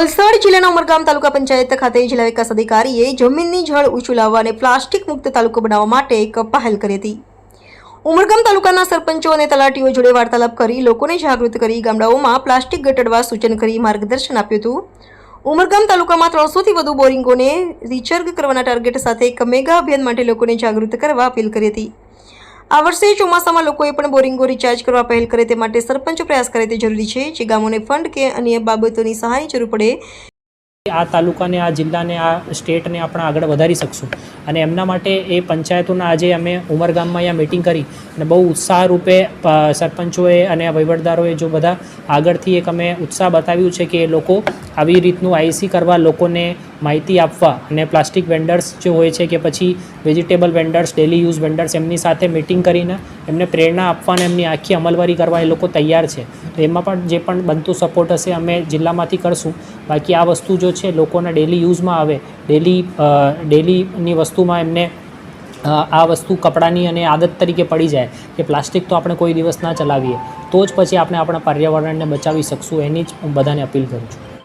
વલસાડ જિલ્લાના ઉમરગામ તાલુકા પંચાયત ખાતે જિલ્લા વિકાસ અધિકારીએ જમીનની જળ ઊંચું લાવવા અને પ્લાસ્ટિક મુક્ત તાલુકો બનાવવા માટે એક પહેલ કરી હતી. ઉમરગામ તાલુકાના સરપંચો અને તલાટીઓ જોડે વાર્તાલાપ કરી લોકોને જાગૃત કરી ગામડાઓમાં પ્લાસ્ટિક ઘટાડવા સૂચન કરી માર્ગદર્શન આપ્યું હતું. ઉમરગામ તાલુકામાં ત્રણસોથી વધુ બોરિંગોને રિચર્ગ કરવાના ટાર્ગેટ સાથે એક મેગા અભિયાન માટે લોકોને જાગૃત કરવા અપીલ કરી હતી. આ વર્ષે ચોમાસામાં લોકોએ પણ બોરિંગો રિચાર્જ કરવા પહેલ કરે તે માટે સરપંચો પ્રયાસ કરે તે જરૂરી છે. જે ગામોને ફંડ કે અન્ય બાબતોની સહાયની જરૂર પડે આ તાલુકાને, આ જિલ્લાને, આ સ્ટેટને આપણે આગળ વધારી શકશું. અને એમના માટે એ પંચાયતોના આજે અમે ઉમરગામમાં અહીંયા મિટિંગ કરી અને બહુ ઉત્સાહ રૂપે સરપંચોએ અને વહીવટદારોએ જો બધા આગળથી એક અમે ઉત્સાહ બતાવ્યું છે કે એ લોકો આવી રીતનું આઈસી કરવા, લોકોને માહિતી આપવા અને પ્લાસ્ટિક વેન્ડર્સ જે હોય છે કે પછી vegetable vendors daily use vendors એમની સાથે મિટિંગ કરીને એમને પ્રેરણા આપવા અને એમની આખી અમલવારી કરવા એ લોકો તૈયાર છે. તો એમાં પણ જે પણ બનતું સપોર્ટ હશે અમે જિલ્લામાંથી કરશું. બાકી આ વસ્તુ જો છે લોકોના ડેલી યુઝમાં આવે ડેલી ડેલીની વસ્તુમાં એમને આ વસ્તુ કપડાની અને આદત તરીકે પડી જાય કે પ્લાસ્ટિક તો આપણે કોઈ દિવસ ના ચલાવીએ, તો જ પછી આપણે આપણા પર્યાવરણને બચાવી શકશું, એની જ હું બધાને અપીલ કરું છું.